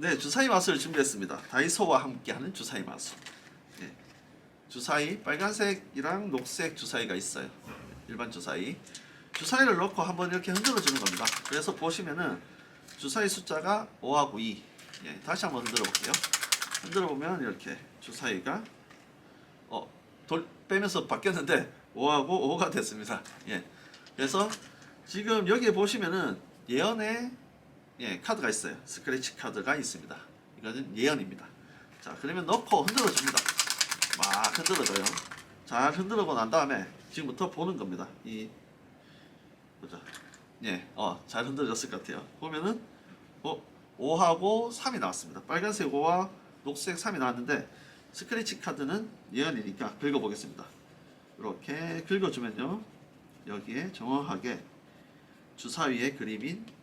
네, 주사위 마술 준비했습니다. 다이소와 함께하는 주사위 마술. 예. 주사위 빨간색이랑 녹색 주사위가 있어요. 일반 주사위. 주사위를 넣고 한번 이렇게 흔들어 주는 겁니다. 그래서 보시면은 주사위 숫자가 5하고 2. 예, 다시 한번 흔들어 볼게요. 흔들어 보면 이렇게 주사위가 어, 돌 빼면서 바뀌었는데 5하고 5가 됐습니다. 예. 그래서 지금 여기에 보시면은 예언의 예, 카드가 있어요. 스크래치 카드가 있습니다. 이거는 예언입니다. 자, 그러면 넣고 흔들어 줍니다. 막 흔들어줘요. 잘 흔들어고 난 다음에 지금부터 보는 겁니다. 이 보자. 예, 어, 잘 흔들어졌을 것 같아요. 보면은 어, 5하고 3이 나왔습니다. 빨간색 5와 녹색 3이 나왔는데 스크래치 카드는 예언이니까 긁어보겠습니다. 이렇게 긁어주면요. 여기에 정확하게 주사위의 그림인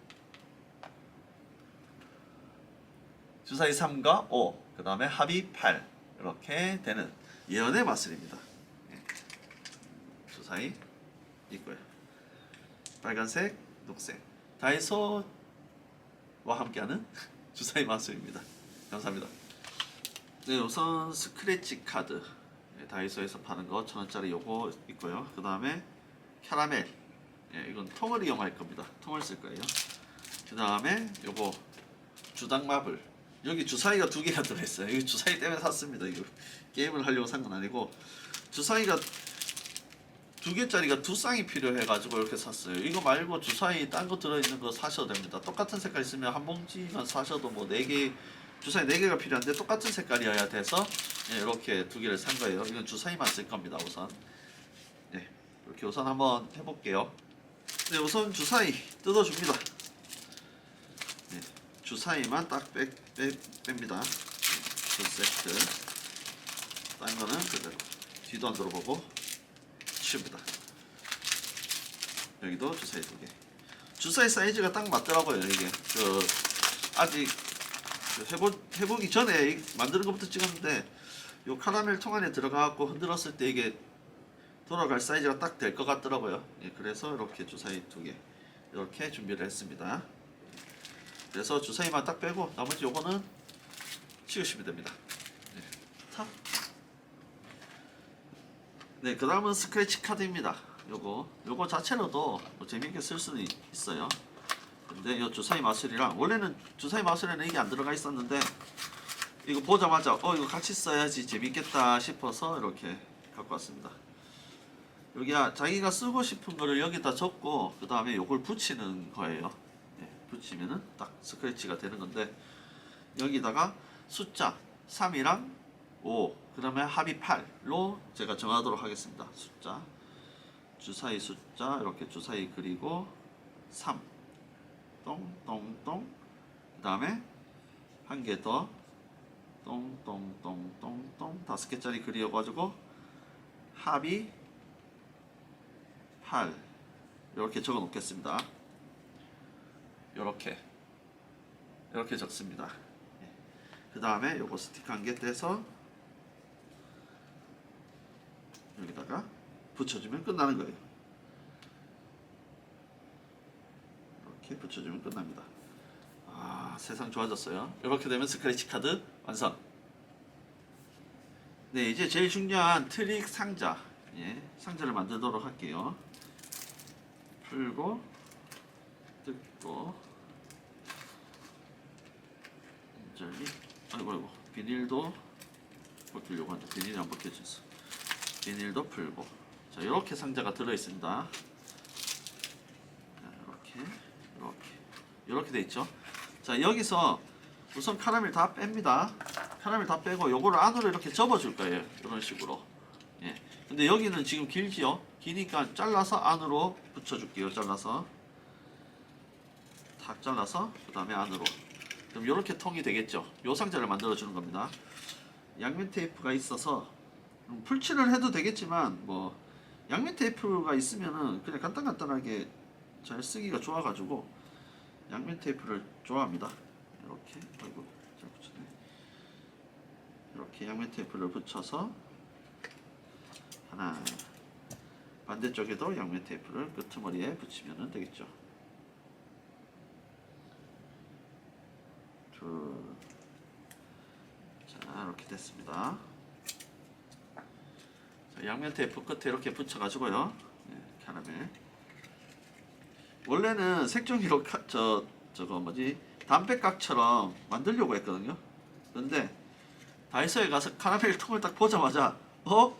주사위 3과 5, 그 다음에 합이 8 이렇게 되는 예언의 마술입니다. 예. 주사위 있고요. 빨간색, 녹색 다이소와 함께하는 주사위 마술입니다. 감사합니다. 네, 우선 스크래치 카드 예, 다이소에서 파는 거 천원짜리 요거 있고요. 그 다음에 캐러멜 예, 이건 통을 이용할 겁니다. 통을 쓸 거예요. 그 다음에 요거 주당 마블 여기 주사위가 두 개가 들어있어요. 이거 주사위 때문에 샀습니다. 이거 게임을 하려고 산 건 아니고 주사위가 두 개짜리가 두 쌍이 필요해가지고 이렇게 샀어요. 이거 말고 주사위 딴 거 들어있는 거 사셔도 됩니다. 똑같은 색깔 있으면 한 봉지만 사셔도 뭐 네 개 주사위 네 개가 필요한데 똑같은 색깔이어야 돼서 예, 이렇게 두 개를 산 거예요. 이건 주사위만 쓸 겁니다. 우선 네, 이렇게 우선 한번 해볼게요. 네, 우선 주사위 뜯어줍니다. 네, 주사위만 딱 빼, 빼, 뺍니다. 두 세트. 딴 거는 그대로 뒤도 안 돌아보고 치웁니다. 여기도 주사위 두 개. 주사위 사이즈가 딱 맞더라고요. 이게 그 아직 그 해보 해보기 전에 이- 만드는 것부터 찍었는데 요 카라멜 통 안에 들어가갖고 흔들었을 때 이게 돌아갈 사이즈가 딱 될 것 같더라고요. 예, 그래서 이렇게 주사위 두 개 이렇게 준비를 했습니다. 그래서 주사위만 딱 빼고 나머지 요거는 치우시면 됩니다. 네. 탑. 네, 그 다음은 스크래치 카드입니다. 요거 요거 자체로도 뭐 재밌게 쓸 수는 있- 있어요. 근데 요 주사위 마술이랑 원래는 주사위 마술에는 이게 안 들어가 있었는데 이거 보자마자 어 이거 같이 써야지 재밌겠다 싶어서 이렇게 갖고 왔습니다. 여기 아, 자기가 쓰고 싶은 거를 여기다 적고 그 다음에 요걸 붙이는 거예요. 예, 붙이면은 딱 스크래치가 되는 건데 여기다가 숫자 3이랑 5, 그 다음에 합이 8로 제가 정하도록 하겠습니다. 숫자. 주사위 숫자 이렇게 주사위 그리고 3 똥똥똥. 그 다음에 한 개 더. 똥똥똥똥똥. 다섯 개짜리 그려가지고 합이 8 이렇게 적어 놓겠습니다. 이렇게 이렇게 적습니다. 그 다음에 요거 스티커 한개 떼서 여기다가 붙여주면 끝나는 거예요. 이렇게 붙여주면 끝납니다. 아 세상 좋아졌어요. 이렇게 되면 스크래치 카드 완성. 네 이제 제일 중요한 트릭 상자 예, 상자를 만들도록 할게요. 풀고 뜯고 인절미 아이고 아이고 비닐도 벗기려고 하는데 비닐이 안 벗겨졌어. 비닐도 풀고 자 이렇게 상자가 들어 있습니다. 이렇게 이렇게 이렇게 돼 있죠. 자 여기서 우선 카라멜 다 뺍니다. 카라멜 다 빼고 요거를 안으로 이렇게 접어 줄 거예요. 이런 식으로. 예. 근데 여기는 지금 길지요. 기니까 잘라서 안으로 붙여줄게요. 잘라서 탁 잘라서 그 다음에 안으로. 그럼 이렇게 통이 되겠죠. 요 상자를 만들어 주는 겁니다. 양면 테이프가 있어서 음, 풀칠을 해도 되겠지만 뭐 양면 테이프가 있으면은 그냥 간단간단하게 잘 쓰기가 좋아가지고 양면 테이프를 좋아합니다. 이렇게 아이고 잘 붙였네. 이렇게 양면 테이프를 붙여서 하나 반대쪽에도 양면 테이프를 끄트머리에 붙이면 되겠죠. 둘 이렇게 됐습니다. 자, 양면 테이프 끝에 이렇게 붙여가지고요. 네, 캐러멜. 원래는 색종이로 카, 저 저거 뭐지 담배각처럼 만들려고 했거든요. 근데 다이소에 가서 카라멜 통을 딱 보자마자 어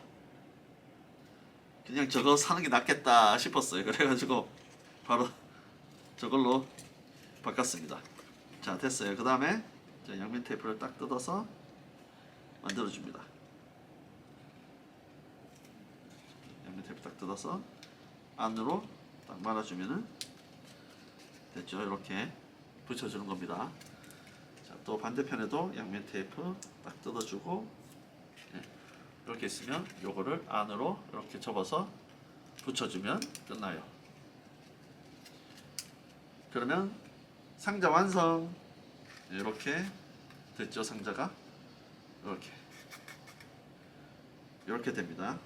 그냥 저거 사는 게 낫겠다 싶었어요. 그래가지고 바로 저걸로 바꿨습니다. 자 됐어요. 그 다음에 양면 테이프를 딱 뜯어서 만들어 줍니다. 양면 테이프 딱 뜯어서 안으로 딱 말아주면은 됐죠. 이렇게 붙여주는 겁니다. 자, 또 반대편에도 양면 테이프 딱 뜯어주고 네, 이렇게 있으면 요거를 안으로 이렇게 접어서 붙여주면 끝나요. 그러면 상자 완성. 이렇게 됐죠 상자가 이렇게 이렇게 됩니다.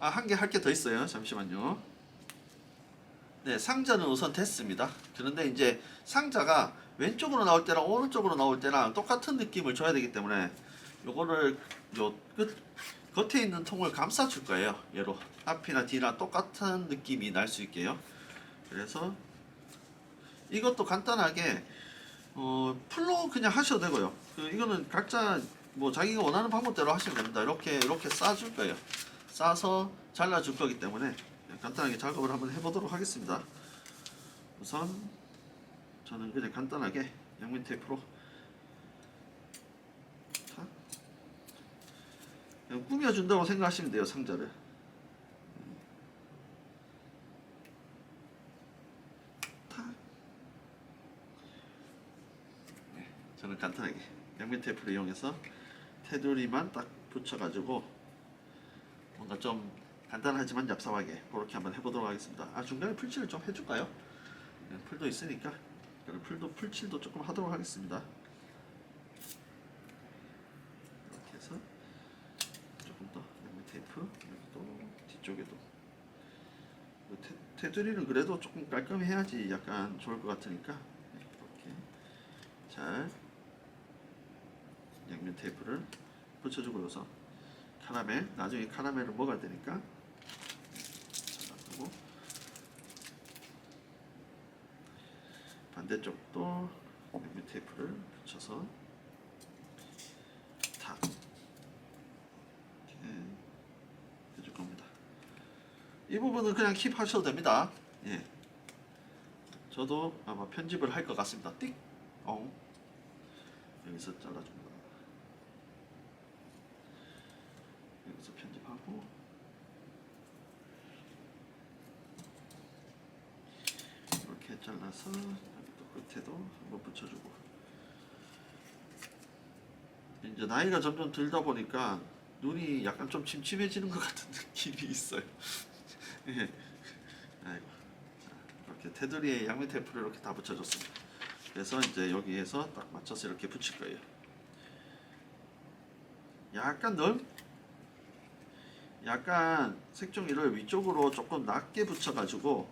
아 한 개 할 게 더 있어요. 잠시만요. 네 상자는 우선 됐습니다. 그런데 이제 상자가 왼쪽으로 나올 때랑 오른쪽으로 나올 때랑 똑같은 느낌을 줘야 되기 때문에 요거를 요 끝, 겉에 있는 통을 감싸 줄 거예요. 얘로 앞이나 뒤나 똑같은 느낌이 날 수 있게요. 그래서 이것도 간단하게 어, 풀로 그냥 하셔도 되고요. 그 이거는 각자 뭐 자기가 원하는 방법대로 하시면 됩니다. 이렇게 이렇게 싸줄 거예요. 싸서 잘라줄 거기 때문에 간단하게 작업을 한번 해보도록 하겠습니다. 우선 저는 그냥 간단하게 양면 테이프로 꾸며준다고 생각하시면 돼요 상자를. 탁. 저는 간단하게 양면 테이프를 이용해서 테두리만 딱 붙여가지고 뭔가 좀 간단하지만 얍삽하게 그렇게 한번 해보도록 하겠습니다. 아 중간에 풀칠을 좀 해줄까요? 네, 풀도 있으니까 풀도 풀칠도 조금 하도록 하겠습니다. 이렇게 해서 조금 더 양면 테이프 여기도 뒤쪽에도 그 테, 테두리는 그래도 조금 깔끔히 해야지 약간 좋을 것 같으니까 네, 이렇게 잘 양면 테이프를 붙여주고 여서 카라멜 나중에 카라멜을 먹어야 되니까 잘라두고 반대쪽도 양면 테이프를 붙여서 탁 이렇게 해줄 겁니다. 이 부분은 그냥 킵하셔도 됩니다. 예. 저도 아마 편집을 할 것 같습니다. 띡. 어. 여기서 잘라줍니다. 여기서 편집하고 이렇게 잘라서 여기 또 끝에도 한번 붙여주고 이제 나이가 점점 들다 보니까 눈이 약간 좀 침침해지는 것 같은 느낌이 있어요. 예. 아이고. 자, 이렇게 테두리에 양면 테이프를 이렇게 다 붙여줬습니다. 그래서 이제 여기에서 딱 맞춰서 이렇게 붙일 거예요. 약간 넓, 약간 색종이를 위쪽으로 조금 낮게 붙여가지고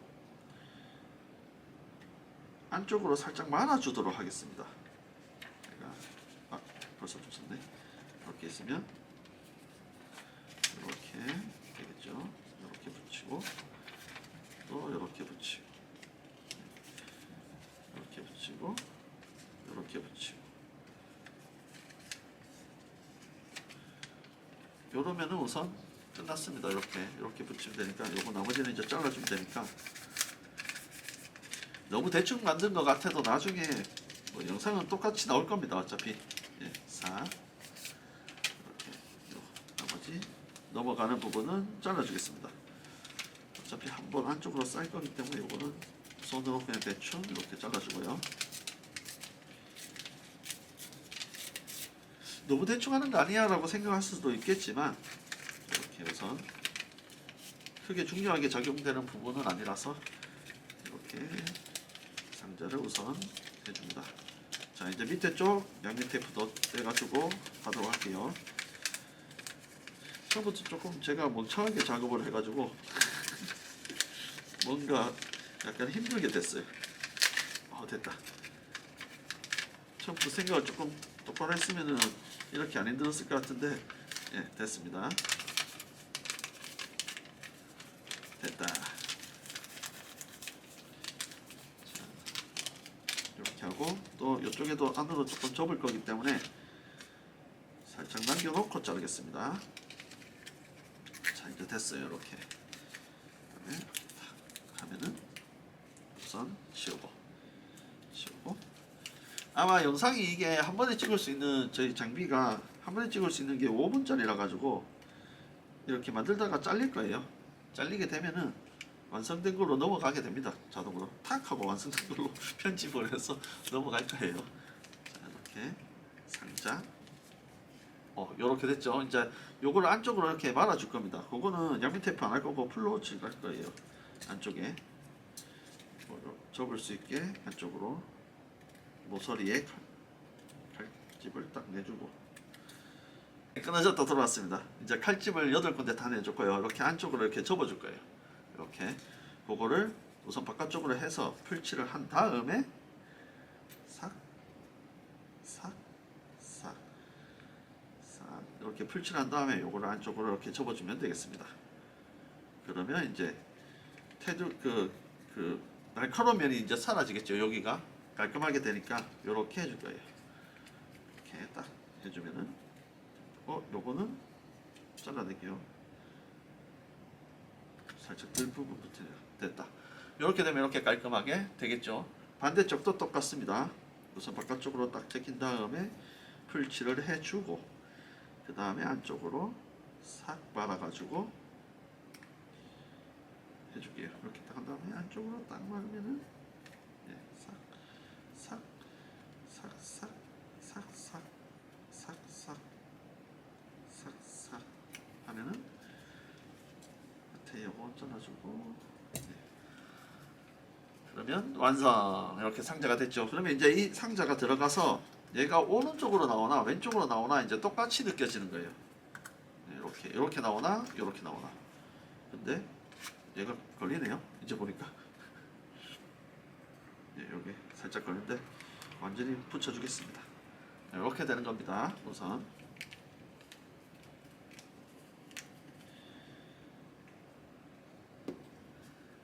안쪽으로 살짝 말아주도록 하겠습니다. 아 벌써 붙였네. 이렇게 있으면 이렇게 되겠죠. 이렇게 붙이고 또 이렇게 붙이고 이렇게 붙이고 이렇게 붙이고 요러면은 우선 끝났습니다. 이렇게 이렇게 붙이면 되니까 요거 나머지는 이제 잘라주면 되니까 너무 대충 만든 것 같아도 나중에 뭐 영상은 똑같이 나올 겁니다. 어차피 예, 싹 이렇게 요 나머지 넘어가는 부분은 잘라주겠습니다. 어차피 한번 안쪽으로 쌀 거기 때문에 이거는 손으로 그냥 대충 이렇게 잘라주고요. 너무 대충 하는 거 아니야 라고 생각할 수도 있겠지만 이렇게 우선 크게 중요하게 작용되는 부분은 아니라서 이렇게 상자를 우선 해줍니다. 자 이제 밑에 쪽 양면 테이프도 떼가지고 하도록 할게요. 처음부터 조금 제가 멍청하게 작업을 해가지고 뭔가 약간 힘들게 됐어요. 어 됐다. 처음부터 생각을 조금 똑바로 했으면은 이렇게 안 힘들었을 것 같은데 예 됐습니다. 자, 이렇게 하고 또 이쪽에도 안으로 조금 접을 거기 때문에 살짝 남겨놓고 자르겠습니다. 자 이제 됐어요 이렇게. 그다음에 탁 하면은 우선 씌우고 씌우고 아마 영상이 이게 한 번에 찍을 수 있는 저희 장비가 한 번에 찍을 수 있는 게 5분짜리라 가지고 이렇게 만들다가 잘릴 거예요. 잘리게 되면은 완성된 걸로 넘어가게 됩니다. 자동으로 탁 하고 완성된 걸로 편집을 해서 넘어갈 거예요. 자, 이렇게 상자. 어, 요렇게 됐죠. 이제 요거를 안쪽으로 이렇게 말아 줄 겁니다. 그거는 양면 테이프 안 할 거고 풀로 칠할 거예요. 안쪽에 뭐, 접을 수 있게 안쪽으로 모서리에 칼, 칼집을 딱 내주고 끊어졌다 들어왔습니다. 이제 칼집을 여덟 군데 다 내줬고요. 이렇게 안쪽으로 이렇게 접어줄 거예요. 이렇게 그거를 우선 바깥쪽으로 해서 풀칠을 한 다음에 싹, 싹, 싹, 싹 이렇게 풀칠한 다음에 요거를 안쪽으로 이렇게 접어주면 되겠습니다. 그러면 이제 테두 그, 그 날카로운 면이 이제 사라지겠죠. 여기가 깔끔하게 되니까 요렇게 해줄 거예요. 이렇게 딱 해주면은 어 요거는 잘라낼게요. 살짝 들 부분부터 됐다. 이렇게 되면 이렇게 깔끔하게 되겠죠. 반대쪽도 똑같습니다. 우선 바깥쪽으로 딱 제낀 다음에 풀칠을 해주고 그 다음에 안쪽으로 싹 말아가지고 해줄게요. 이렇게 딱 한 다음에 안쪽으로 딱 말으면은 네, 싹, 싹, 싹, 싹, 싹, 싹, 싹, 싹, 싹, 싹 하면은 밑에 요거 네. 그러면 완성 이렇게 상자가 됐죠. 그러면 이제 이 상자가 들어가서 얘가 오른쪽으로 나오나 왼쪽으로 나오나 이제 똑같이 느껴지는 거예요. 네, 이렇게 이렇게 나오나 이렇게 나오나. 근데 얘가 걸리네요. 이제 보니까 네, 여기 살짝 걸리는데 완전히 붙여주겠습니다. 네, 이렇게 되는 겁니다. 우선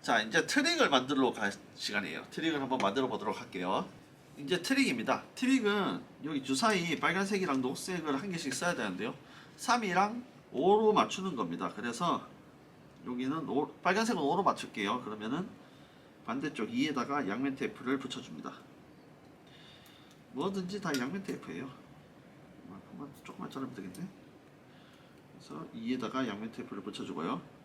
자 이제 트릭을 만들러 갈 시간이에요. 트릭을 한번 만들어 보도록 할게요. 이제 트릭입니다. 트릭은 여기 주사위 빨간색이랑 녹색을 한 개씩 써야 되는데요. 3이랑 5로 맞추는 겁니다. 그래서 여기는 5, 빨간색은 5로 맞출게요. 그러면은 반대쪽 2에다가 양면 테이프를 붙여줍니다. 뭐든지 다 양면 테이프예요. 조금만, 조금만 자르면 되겠네. 그래서 2에다가 양면 테이프를 붙여주고요.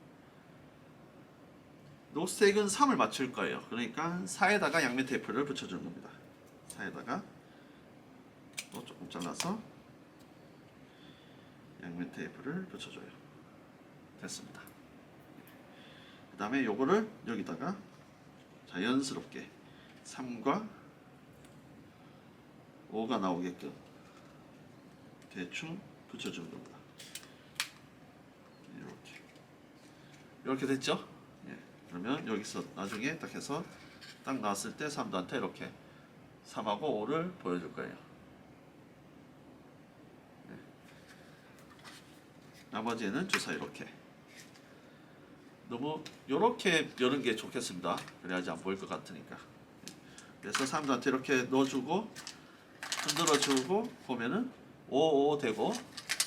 녹색은 3을 맞출 거예요. 그러니까 4에다가 양면 테이프를 붙여주는 겁니다. 4에다가 또 조금 잘라서 양면 테이프를 붙여줘요. 됐습니다. 그 다음에 요거를 여기다가 자연스럽게 3과 5가 나오게끔 대충 붙여주는 겁니다. 이렇게 이렇게 됐죠? 예. 그러면 여기서 나중에 딱 해서 딱 나왔을 때 사람들한테 이렇게 3하고 5를 보여줄 거예요. 네. 나머지는 주사 이렇게. 너무 이렇게 여는 게 좋겠습니다. 그래야지 안 보일 것 같으니까. 그래서 사람들한테 이렇게 넣어주고 흔들어주고 보면은 5, 5 되고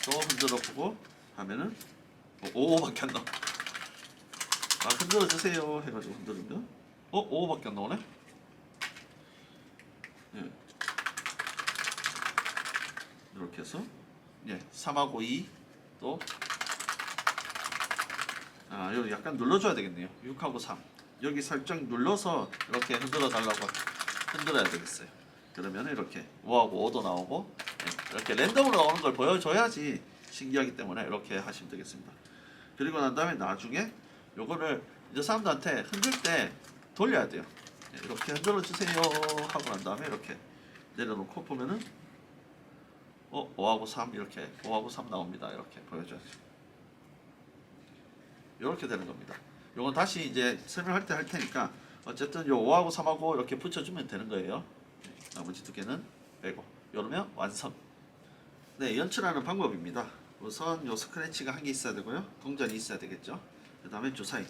또 흔들어보고 하면은 5, 5밖에 안 나와. 아 흔들어 주세요 해가지고 흔들으면 어 5밖에 안 나오네. 예. 이렇게 해서 예 3하고 2 또 아 여기 약간 눌러줘야 되겠네요. 6하고 3 여기 살짝 눌러서 이렇게 흔들어 달라고 흔들어야 되겠어요. 그러면 이렇게 5하고 5도 나오고 예, 이렇게 랜덤으로 나오는 걸 보여줘야지 신기하기 때문에 이렇게 하시면 되겠습니다. 그리고 난 다음에 나중에 요거를 이제 사람들한테 흔들 때 돌려야 돼요. 예, 이렇게 흔들어 주세요 하고 난 다음에 이렇게 내려놓고 보면은 어 5하고 3 이렇게 5하고 3 나옵니다. 이렇게 보여줘야죠. 이렇게 되는 겁니다. 요건 다시 이제 설명할 때 할 테니까 어쨌든 요 5하고 3하고 이렇게 붙여주면 되는 거예요. 네, 나머지 두 개는 빼고 이러면 완성. 네, 연출하는 방법입니다. 우선 요 스크래치가 한 개 있어야 되고요. 동전이 있어야 되겠죠. 그 다음에 주사위.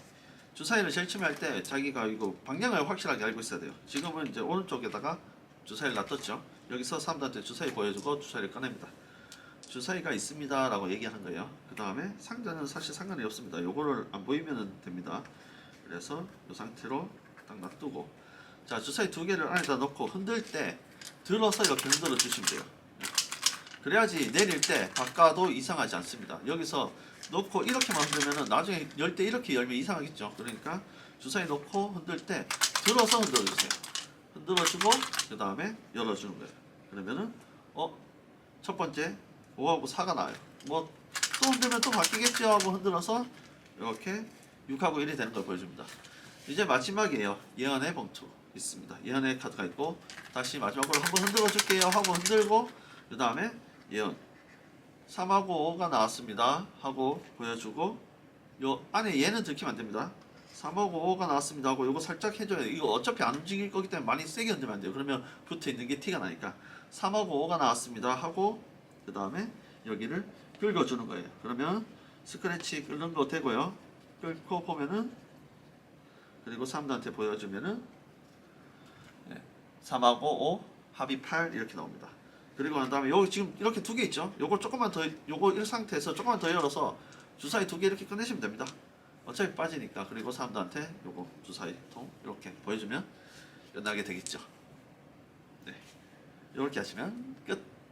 주사위를 제일 처음에 할 때 자기가 이거 방향을 확실하게 알고 있어야 돼요. 지금은 이제 오른쪽에다가 주사위를 놔뒀죠. 여기서 사람들한테 주사위 보여주고 주사위를 꺼냅니다. 주사위가 있습니다 라고 얘기하는 거예요. 그 다음에 상자는 사실 상관이 없습니다. 요거를 안 보이면 됩니다. 그래서 이 상태로 딱 놔두고 자 주사위 두 개를 안에다 넣고 흔들 때 들어서 이렇게 흔들어 주시면 돼요. 그래야지 내릴 때 바꿔도 이상하지 않습니다. 여기서 놓고 이렇게만 흔들면은 나중에 열 때 이렇게 열면 이상하겠죠. 그러니까 주사위 놓고 흔들 때 들어서 흔들어 주세요. 흔들어 주고 그 다음에 열어 주는 거예요. 그러면은 어 첫 번째 5하고 4가 나와요. 뭐 또 흔들면 또 바뀌겠죠 하고 흔들어서 이렇게 6하고 1이 되는 걸 보여줍니다. 이제 마지막이에요. 예언의 봉투 있습니다. 예언의 카드가 있고 다시 마지막으로 한번 흔들어 줄게요 하고 흔들고 그 다음에 예언 3하고 5가 나왔습니다 하고 보여주고 요 안에 얘는 들키면 안 됩니다. 3하고 5가 나왔습니다 하고 요거 살짝 해줘야 돼요. 이거 어차피 안 움직일 거기 때문에 많이 세게 흔들면 안 돼요. 그러면 붙어 있는 게 티가 나니까 3하고 5가 나왔습니다 하고 그 다음에 여기를 긁어주는 거예요. 그러면 스크래치 긁는 거 되고요. 긁고 보면은 그리고 사람들한테 보여주면은 네, 3하고 5 합이 8 이렇게 나옵니다. 그리고 난 다음에 여기 지금 이렇게 두 개 있죠? 요걸 조금만 더 요거 이 상태에서 조금만 더 열어서 주사위 두 개 이렇게 꺼내시면 됩니다. 어차피 빠지니까 그리고 사람들한테 요거 주사위 통 이렇게 보여주면 끝나게 되겠죠. 네, 이렇게 하시면 끝.